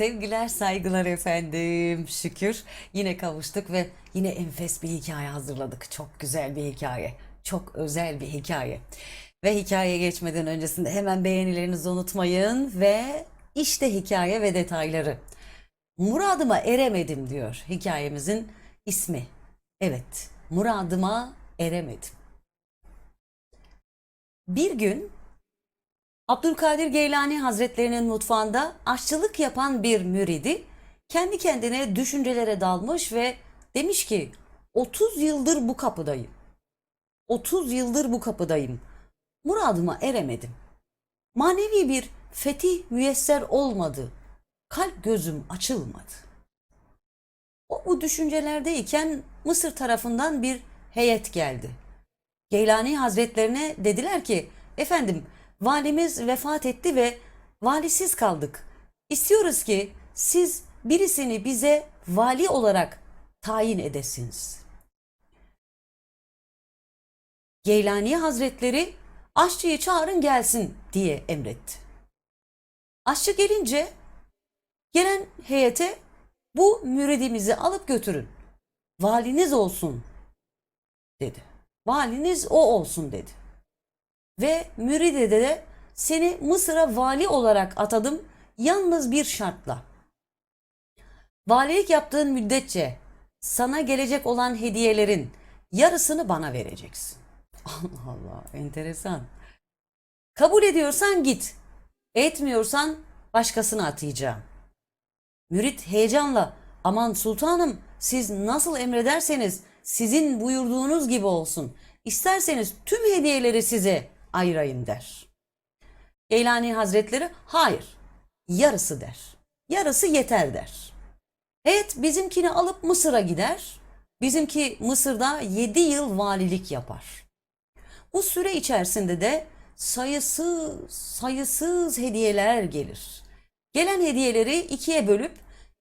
Sevgiler, saygılar efendim. Şükür yine kavuştuk ve yine enfes bir hikaye hazırladık. Çok güzel bir hikaye. Çok özel bir hikaye. Ve hikayeye geçmeden öncesinde hemen beğenilerinizi unutmayın ve işte hikaye ve detayları. Muradıma eremedim diyor hikayemizin ismi. Evet, muradıma eremedim. Bir gün Abdülkadir Geylani Hazretlerinin mutfağında aşçılık yapan bir müridi kendi kendine düşüncelere dalmış ve demiş ki 30 yıldır bu kapıdayım. 30 yıldır bu kapıdayım. Muradıma eremedim. Manevi bir fetih müyesser olmadı. Kalp gözüm açılmadı. O bu düşüncelerdeyken Mısır tarafından bir heyet geldi. Geylani Hazretlerine dediler ki, efendim valimiz vefat etti ve valisiz kaldık. İstiyoruz ki siz birisini bize vali olarak tayin edesiniz. Geylani Hazretleri aşçıyı çağırın gelsin diye emretti. Aşçı gelince gelen heyete bu müridimizi alıp götürün. Valiniz olsun dedi. Valiniz o olsun dedi. Ve müride de seni Mısır'a vali olarak atadım yalnız bir şartla. Valilik yaptığın müddetçe sana gelecek olan hediyelerin yarısını bana vereceksin. Allah Allah enteresan. Kabul ediyorsan git. Etmiyorsan başkasını atayacağım. Mürit heyecanla aman sultanım siz nasıl emrederseniz sizin buyurduğunuz gibi olsun. İsterseniz tüm hediyeleri size ayırayım der. Geylani Hazretleri hayır yarısı der. Yarısı yeter der. Evet bizimkini alıp Mısır'a gider. Bizimki Mısır'da 7 yıl valilik yapar. Bu süre içerisinde de sayısız sayısız hediyeler gelir. Gelen hediyeleri ikiye bölüp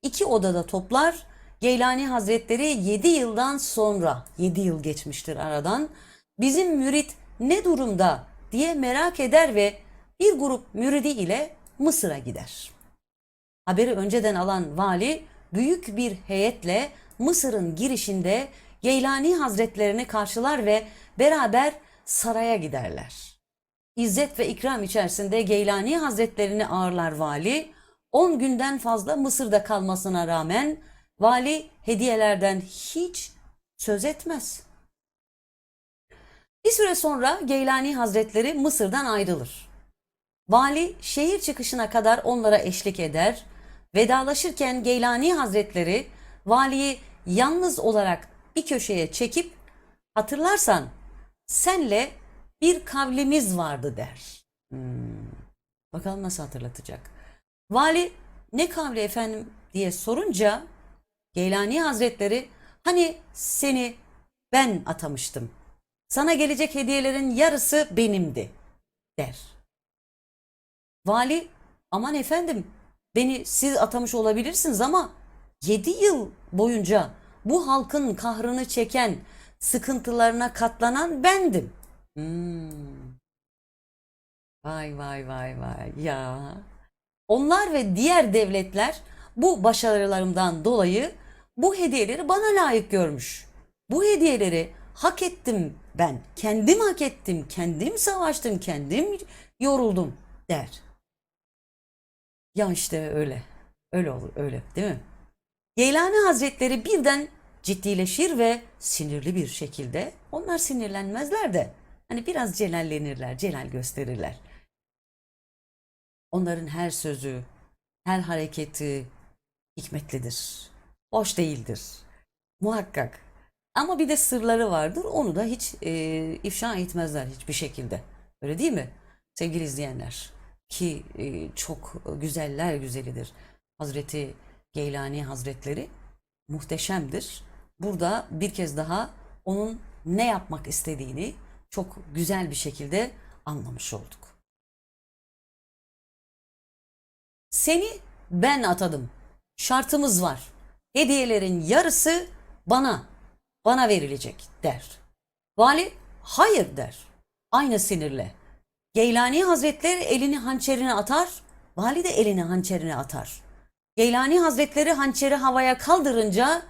iki odada toplar. Geylani Hazretleri 7 yıldan sonra 7 yıl geçmiştir aradan bizim mürit ne durumda diye merak eder ve bir grup müridi ile Mısır'a gider. Haberi önceden alan vali büyük bir heyetle Mısır'ın girişinde Geylani Hazretlerini karşılar ve beraber saraya giderler. İzzet ve ikram içerisinde Geylani Hazretlerini ağırlar vali. 10 günden fazla Mısır'da kalmasına rağmen vali hediyelerden hiç söz etmez. Bir süre sonra Geylani Hazretleri Mısır'dan ayrılır. Vali şehir çıkışına kadar onlara eşlik eder. Vedalaşırken Geylani Hazretleri valiyi yalnız olarak bir köşeye çekip hatırlarsan senle bir kavlimiz vardı der. Hmm. Bakalım nasıl hatırlatacak. Vali ne kavli efendim diye sorunca Geylani Hazretleri hani seni ben atamıştım. Sana gelecek hediyelerin yarısı benimdi der. Vali aman efendim beni siz atamış olabilirsiniz ama 7 yıl boyunca bu halkın kahrını çeken, sıkıntılarına katlanan bendim. Hmm. Vay vay vay vay ya. Onlar ve diğer devletler bu başarılarımdan dolayı bu hediyeleri bana layık görmüş. Bu hediyeleri hak ettim ben. Kendim hak ettim, kendim savaştım, kendim yoruldum der. Ya işte öyle. Öyle olur, öyle değil mi? Geylani Hazretleri birden ciddileşir ve sinirli bir şekilde, onlar sinirlenmezler de hani biraz celallenirler, celal gösterirler. Onların her sözü, her hareketi hikmetlidir. Hoş değildir. Muhakkak. Ama bir de sırları vardır. Onu da hiç e, ifşa etmezler hiçbir şekilde. Öyle değil mi? Sevgili izleyenler. Ki e, çok güzeller güzelidir. Hazreti Geylani Hazretleri muhteşemdir. Burada bir kez daha onun ne yapmak istediğini çok güzel bir şekilde anlamış olduk. Seni ben atadım. Şartımız var. Hediyelerin yarısı bana, bana verilecek der. Vali hayır der. Aynı sinirle. Geylani Hazretleri elini hançerine atar, vali de elini hançerine atar. Geylani Hazretleri hançeri havaya kaldırınca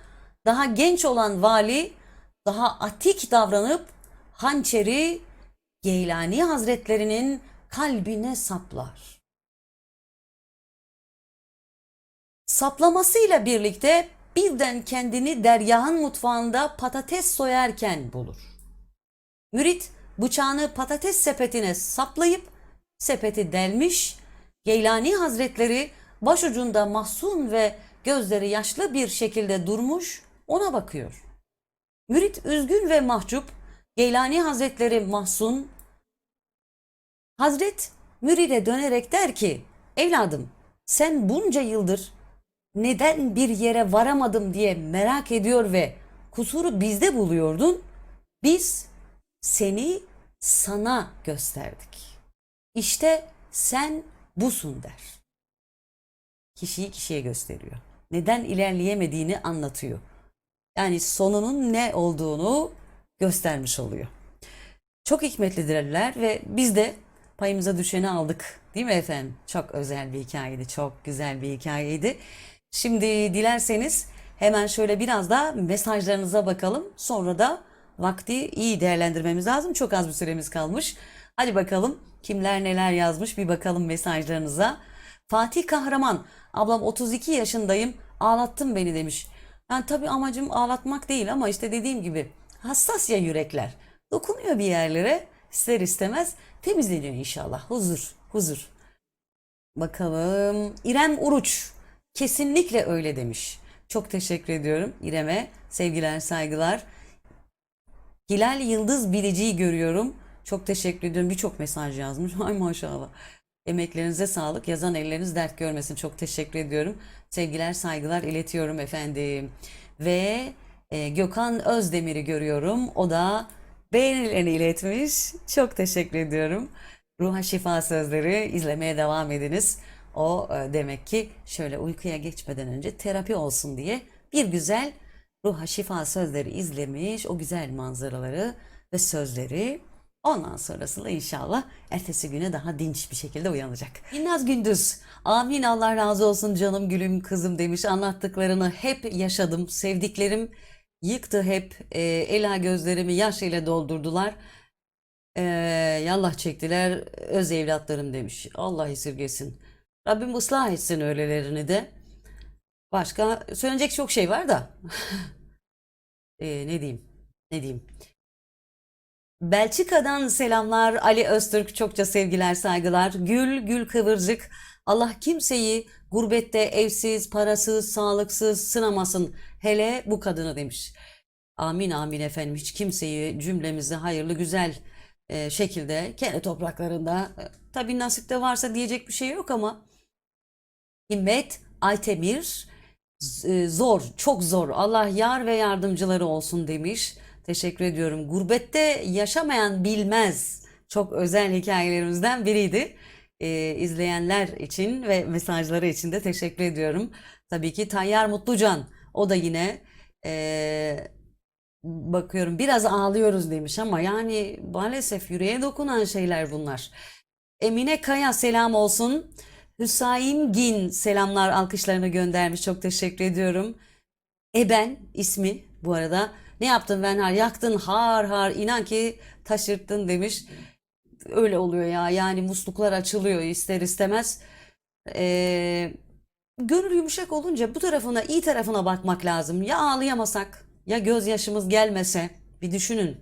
daha genç olan vali daha atik davranıp hançeri Geylani Hazretlerinin kalbine saplar. Saplamasıyla birlikte birden kendini dergahın mutfağında patates soyarken bulur. Mürit bıçağını patates sepetine saplayıp sepeti delmiş, Geylani Hazretleri başucunda mahzun ve gözleri yaşlı bir şekilde durmuş ona bakıyor. Mürit üzgün ve mahcup, Geylani Hazretleri mahzun. Hazret müride dönerek der ki, evladım sen bunca yıldır neden bir yere varamadım diye merak ediyor ve kusuru bizde buluyordun. Biz seni sana gösterdik. İşte sen busun der. Kişiyi kişiye gösteriyor. Neden ilerleyemediğini anlatıyor. Yani sonunun ne olduğunu göstermiş oluyor. Çok hikmetlidirler ve biz de payımıza düşeni aldık. Değil mi efendim? Çok özel bir hikayeydi. Çok güzel bir hikayeydi. Şimdi dilerseniz hemen şöyle biraz da mesajlarınıza bakalım. Sonra da vakti iyi değerlendirmemiz lazım. Çok az bir süremiz kalmış. Hadi bakalım kimler neler yazmış bir bakalım mesajlarınıza. Fatih Kahraman, ablam 32 yaşındayım, ağlattın beni demiş. Yani tabii amacım ağlatmak değil ama işte dediğim gibi hassas ya yürekler. Dokunuyor bir yerlere ister istemez temizleniyor inşallah. Huzur, huzur. Bakalım İrem Uruç kesinlikle öyle demiş. Çok teşekkür ediyorum İrem'e. Sevgiler, saygılar. Hilal Yıldız Bilici'yi görüyorum. Çok teşekkür ediyorum. Birçok mesaj yazmış. Ay maşallah. Emeklerinize sağlık. Yazan elleriniz dert görmesin. Çok teşekkür ediyorum. Sevgiler, saygılar iletiyorum efendim. Ve e, Gökhan Özdemir'i görüyorum. O da beğenilerini iletmiş. Çok teşekkür ediyorum. Ruha şifa sözleri izlemeye devam ediniz. O e, demek ki şöyle uykuya geçmeden önce terapi olsun diye bir güzel ruha şifa sözleri izlemiş. O güzel manzaraları ve sözleri Ondan sonrasında inşallah ertesi güne daha dinç bir şekilde uyanacak. İnnaz Gündüz, amin Allah razı olsun canım gülüm kızım demiş. Anlattıklarını hep yaşadım. Sevdiklerim yıktı hep. E, ela gözlerimi yaş ile doldurdular. E, yallah çektiler öz evlatlarım demiş. Allah esirgesin. Rabbim ıslah etsin öylelerini de. Başka söylenecek çok şey var da. E, ne diyeyim? Ne diyeyim? Belçika'dan selamlar Ali Öztürk çokça sevgiler saygılar Gül Gül Kıvırcık Allah kimseyi gurbette evsiz parasız sağlıksız sınamasın hele bu kadını demiş Amin amin efendim hiç kimseyi cümlemizi hayırlı güzel e, şekilde kendi topraklarında e, tabi nasipte varsa diyecek bir şey yok ama Himmet Aytemir e, zor çok zor Allah yar ve yardımcıları olsun demiş. Teşekkür ediyorum. Gurbette yaşamayan bilmez. Çok özel hikayelerimizden biriydi. Ee, izleyenler için ve mesajları için de teşekkür ediyorum. Tabii ki Tayyar Mutlucan. O da yine ee, bakıyorum biraz ağlıyoruz demiş ama yani maalesef yüreğe dokunan şeyler bunlar. Emine Kaya selam olsun. Hüsayin Gin selamlar alkışlarını göndermiş. Çok teşekkür ediyorum. Eben ismi bu arada. Ne yaptın Venhar? Yaktın har har. İnan ki taşırttın demiş. Öyle oluyor ya. Yani musluklar açılıyor ister istemez. Ee, gönül yumuşak olunca bu tarafına, iyi tarafına bakmak lazım. Ya ağlayamasak, ya gözyaşımız gelmese. Bir düşünün.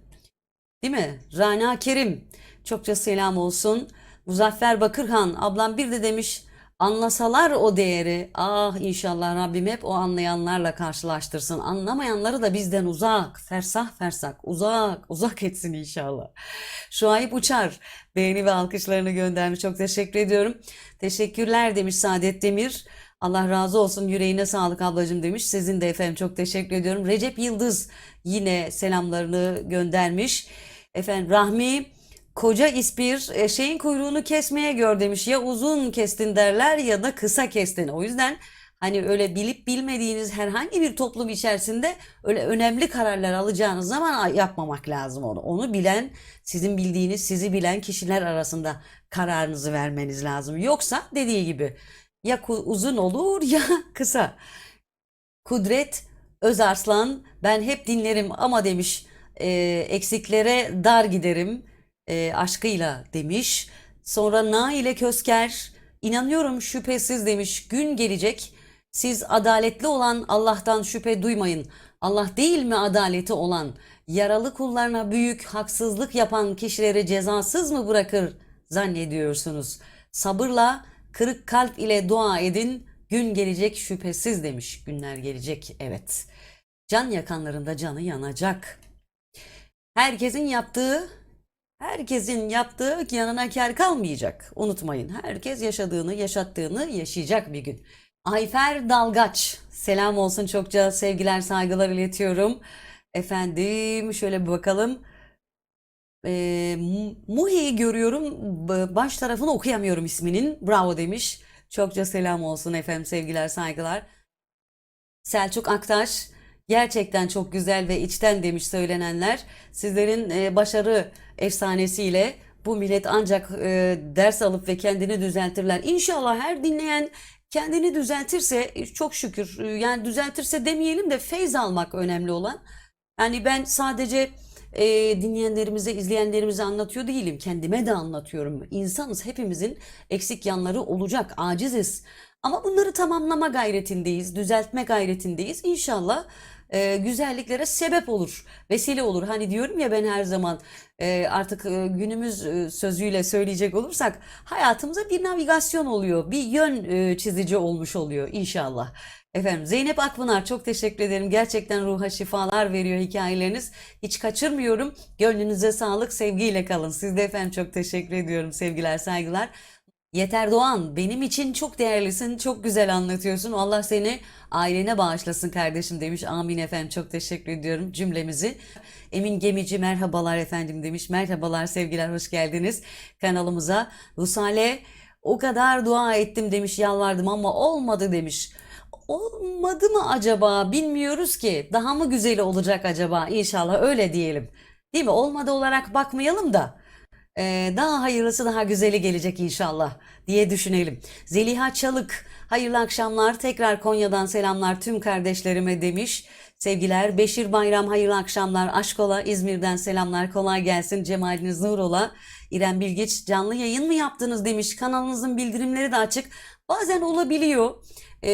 Değil mi? Rana Kerim. Çokça selam olsun. Muzaffer Bakırhan. Ablam bir de demiş. Anlasalar o değeri. Ah inşallah Rabbim hep o anlayanlarla karşılaştırsın. Anlamayanları da bizden uzak, fersah fersah, uzak, uzak etsin inşallah. Şuayb Uçar beğeni ve alkışlarını göndermiş. Çok teşekkür ediyorum. Teşekkürler demiş Saadet Demir. Allah razı olsun yüreğine sağlık ablacığım demiş. Sizin de efendim çok teşekkür ediyorum. Recep Yıldız yine selamlarını göndermiş. Efendim Rahmi Koca ispir e, şeyin kuyruğunu kesmeye gör demiş. Ya uzun kestin derler ya da kısa kestin. O yüzden hani öyle bilip bilmediğiniz herhangi bir toplum içerisinde öyle önemli kararlar alacağınız zaman yapmamak lazım onu. Onu bilen, sizin bildiğiniz, sizi bilen kişiler arasında kararınızı vermeniz lazım. Yoksa dediği gibi Ya uzun olur ya kısa. Kudret Özarslan ben hep dinlerim ama demiş e, eksiklere dar giderim e, aşkıyla demiş. Sonra Naile Kösker inanıyorum şüphesiz demiş gün gelecek siz adaletli olan Allah'tan şüphe duymayın. Allah değil mi adaleti olan yaralı kullarına büyük haksızlık yapan kişileri cezasız mı bırakır zannediyorsunuz? Sabırla kırık kalp ile dua edin gün gelecek şüphesiz demiş günler gelecek evet. Can yakanlarında canı yanacak. Herkesin yaptığı, herkesin yaptığı yanına kar kalmayacak. Unutmayın. Herkes yaşadığını, yaşattığını yaşayacak bir gün. Ayfer Dalgaç, selam olsun çokça sevgiler, saygılar iletiyorum. Efendim şöyle bir bakalım. Mu- Muhi'yi görüyorum. Baş tarafını okuyamıyorum isminin. Bravo demiş. Çokça selam olsun efendim, sevgiler, saygılar. Selçuk Aktaş gerçekten çok güzel ve içten demiş söylenenler. Sizlerin e, başarı efsanesiyle bu millet ancak e, ders alıp ve kendini düzeltirler. İnşallah her dinleyen kendini düzeltirse e, çok şükür e, yani düzeltirse demeyelim de feyz almak önemli olan. Yani ben sadece e, dinleyenlerimize, izleyenlerimize anlatıyor değilim. Kendime de anlatıyorum. İnsanız hepimizin eksik yanları olacak, aciziz. Ama bunları tamamlama gayretindeyiz, düzeltme gayretindeyiz. İnşallah e, güzelliklere sebep olur, vesile olur. Hani diyorum ya ben her zaman e, artık e, günümüz e, sözüyle söyleyecek olursak hayatımıza bir navigasyon oluyor, bir yön e, çizici olmuş oluyor inşallah. Efendim Zeynep Akpınar çok teşekkür ederim. Gerçekten ruha şifalar veriyor hikayeleriniz. Hiç kaçırmıyorum. Gönlünüze sağlık, sevgiyle kalın. Siz de efendim çok teşekkür ediyorum. Sevgiler, saygılar. Yeter Doğan, benim için çok değerlisin, çok güzel anlatıyorsun. Allah seni ailene bağışlasın kardeşim demiş. Amin efendim, çok teşekkür ediyorum cümlemizi. Emin Gemici merhabalar efendim demiş. Merhabalar, sevgiler, hoş geldiniz kanalımıza. Rusale, o kadar dua ettim demiş, yalvardım ama olmadı demiş. Olmadı mı acaba? Bilmiyoruz ki. Daha mı güzeli olacak acaba? İnşallah öyle diyelim. Değil mi? Olmadı olarak bakmayalım da. Ee, daha hayırlısı daha güzeli gelecek inşallah diye düşünelim. Zeliha Çalık, hayırlı akşamlar. Tekrar Konya'dan selamlar tüm kardeşlerime demiş. Sevgiler. Beşir Bayram, hayırlı akşamlar. Aşkola, İzmir'den selamlar. Kolay gelsin. Cemaliniz nur ola. İrem Bilgiç, canlı yayın mı yaptınız demiş. Kanalınızın bildirimleri de açık. Bazen olabiliyor. Ee,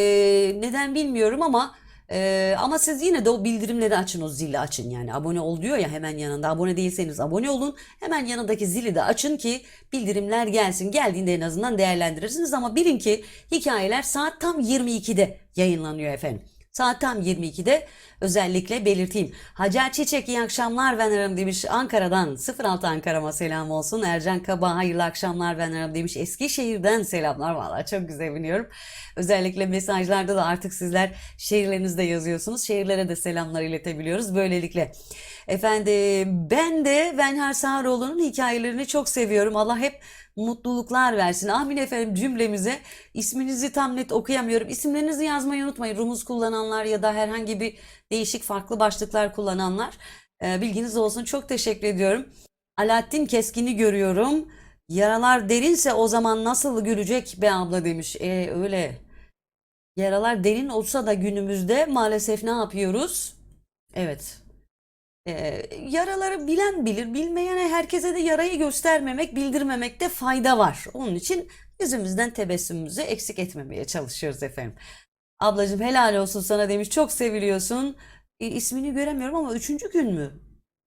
neden bilmiyorum ama ee, ama siz yine de o bildirimleri açın, o zili açın yani. Abone ol diyor ya hemen yanında. Abone değilseniz abone olun. Hemen yanındaki zili de açın ki bildirimler gelsin. Geldiğinde en azından değerlendirirsiniz. Ama bilin ki hikayeler saat tam 22'de yayınlanıyor efendim. Saat tam 22'de özellikle belirteyim. Hacer Çiçek iyi akşamlar ararım demiş Ankara'dan 06 Ankara'ma selam olsun. Ercan Kaba hayırlı akşamlar ararım demiş Eskişehir'den selamlar. Valla çok güzel biniyorum. Özellikle mesajlarda da artık sizler şehirlerinizde yazıyorsunuz. Şehirlere de selamlar iletebiliyoruz böylelikle. Efendim ben de Venher Sağroğlu'nun hikayelerini çok seviyorum. Allah hep mutluluklar versin. Amin efendim cümlemize. İsminizi tam net okuyamıyorum. İsimlerinizi yazmayı unutmayın. Rumuz kullananlar ya da herhangi bir değişik farklı başlıklar kullananlar. Ee, bilginiz olsun. Çok teşekkür ediyorum. Alaaddin Keskin'i görüyorum. Yaralar derinse o zaman nasıl gülecek be abla demiş. E, öyle. Yaralar derin olsa da günümüzde maalesef ne yapıyoruz? Evet. Ee, yaraları bilen bilir, bilmeyene herkese de yarayı göstermemek, bildirmemekte fayda var. Onun için yüzümüzden tebessümümüzü eksik etmemeye çalışıyoruz efendim. Ablacığım helal olsun sana demiş. Çok seviliyorsun. E, ismini göremiyorum ama üçüncü gün mü?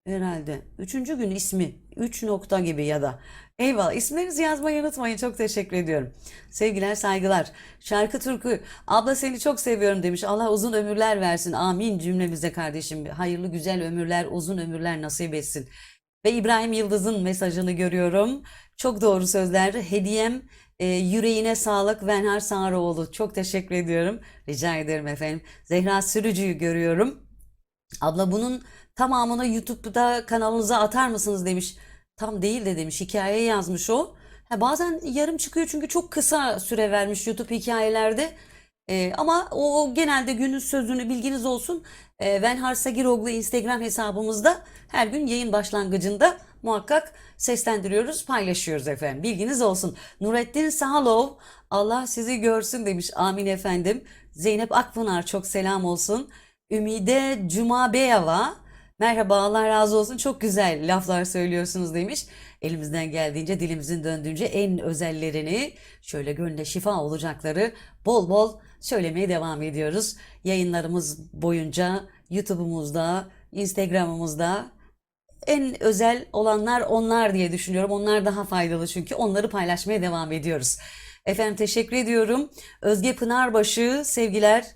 Herhalde. Üçüncü gün ismi. Üç nokta gibi ya da. Eyvallah. İsmlerinizi yazmayı unutmayın. Çok teşekkür ediyorum. Sevgiler, saygılar. Şarkı türkü. Abla seni çok seviyorum demiş. Allah uzun ömürler versin. Amin cümlemize kardeşim. Hayırlı güzel ömürler, uzun ömürler nasip etsin. Ve İbrahim Yıldız'ın mesajını görüyorum. Çok doğru sözler. Hediyem e, yüreğine sağlık Venhar Sağroğlu. Çok teşekkür ediyorum. Rica ederim efendim. Zehra Sürücü'yü görüyorum. Abla bunun tamamını YouTube'da kanalınıza atar mısınız demiş. Tam değil de demiş. Hikaye yazmış o. Ha, bazen yarım çıkıyor çünkü çok kısa süre vermiş YouTube hikayelerde. Ee, ama o, o genelde günün sözünü bilginiz olsun. Ee, Venhar Sagiroglu Instagram hesabımızda her gün yayın başlangıcında muhakkak seslendiriyoruz, paylaşıyoruz efendim. Bilginiz olsun. Nurettin Sahalov, Allah sizi görsün demiş. Amin efendim. Zeynep Akpınar çok selam olsun. Ümide Cumabeyeva, merhaba Allah razı olsun çok güzel laflar söylüyorsunuz demiş. Elimizden geldiğince dilimizin döndüğünce en özellerini şöyle gönle şifa olacakları bol bol söylemeye devam ediyoruz. Yayınlarımız boyunca YouTube'umuzda, Instagram'ımızda en özel olanlar onlar diye düşünüyorum. Onlar daha faydalı çünkü onları paylaşmaya devam ediyoruz. Efendim teşekkür ediyorum. Özge Pınarbaşı sevgiler.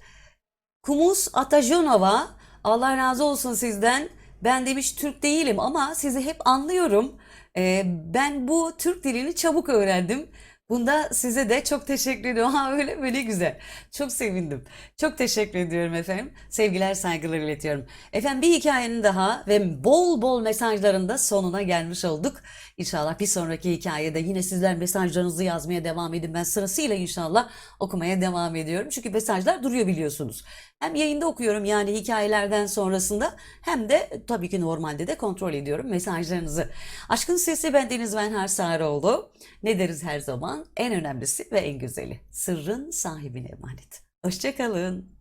Kumus Atajonova Allah razı olsun sizden. Ben demiş Türk değilim ama sizi hep anlıyorum. Ee, ben bu Türk dilini çabuk öğrendim. Bunda size de çok teşekkür ediyorum. Ha öyle böyle güzel. Çok sevindim. Çok teşekkür ediyorum efendim. Sevgiler saygılar iletiyorum. Efendim bir hikayenin daha ve bol bol mesajların da sonuna gelmiş olduk. İnşallah bir sonraki hikayede yine sizler mesajlarınızı yazmaya devam edin. Ben sırasıyla inşallah okumaya devam ediyorum. Çünkü mesajlar duruyor biliyorsunuz. Hem yayında okuyorum yani hikayelerden sonrasında hem de tabii ki normalde de kontrol ediyorum mesajlarınızı. Aşkın Sesi bendeniz ben Her Sarıoğlu. Ne deriz her zaman? En önemlisi ve en güzeli. Sırrın sahibine emanet. Hoşçakalın.